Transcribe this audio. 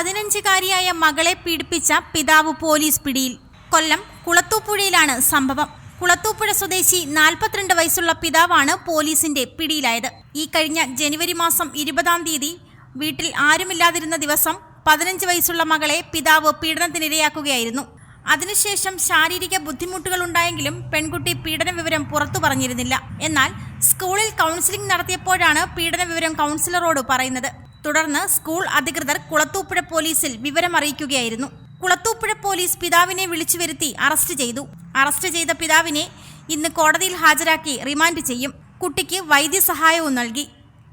പതിനഞ്ചുകാരിയായ മകളെ പീഡിപ്പിച്ച പിതാവ് പോലീസ് പിടിയിൽ. കൊല്ലം കുളത്തൂപ്പുഴയിലാണ് സംഭവം. കുളത്തൂപ്പുഴ സ്വദേശി നാൽപ്പത്തിരണ്ട് വയസ്സുള്ള പിതാവാണ് പോലീസിന്റെ പിടിയിലായത്. ഈ കഴിഞ്ഞ ജനുവരി മാസം ഇരുപതാം തീയതി വീട്ടിൽ ആരുമില്ലാതിരുന്ന ദിവസം പതിനഞ്ച് വയസ്സുള്ള മകളെ പിതാവ് പീഡനത്തിനിരയാക്കുകയായിരുന്നു. അതിനുശേഷം ശാരീരിക ബുദ്ധിമുട്ടുകൾ ഉണ്ടായെങ്കിലും പെൺകുട്ടി പീഡന വിവരം പുറത്തു പറഞ്ഞിരുന്നില്ല. എന്നാൽ സ്കൂളിൽ കൗൺസിലിംഗ് നടത്തിയപ്പോഴാണ് പീഡന വിവരം കൗൺസിലറോട് പറയുന്നത്. തുടർന്ന് സ്കൂൾ അധികൃതർ കുളത്തൂപ്പുഴ പോലീസിൽ വിവരം അറിയിക്കുകയായിരുന്നു. കുളത്തൂപ്പുഴ പോലീസ് പിതാവിനെ വിളിച്ചു വരുത്തി അറസ്റ്റ് ചെയ്തു. അറസ്റ്റ് ചെയ്ത പിതാവിനെ ഇന്ന് കോടതിയിൽ ഹാജരാക്കി റിമാൻഡ് ചെയ്യും. കുട്ടിക്ക് വൈദ്യസഹായവും നൽകി.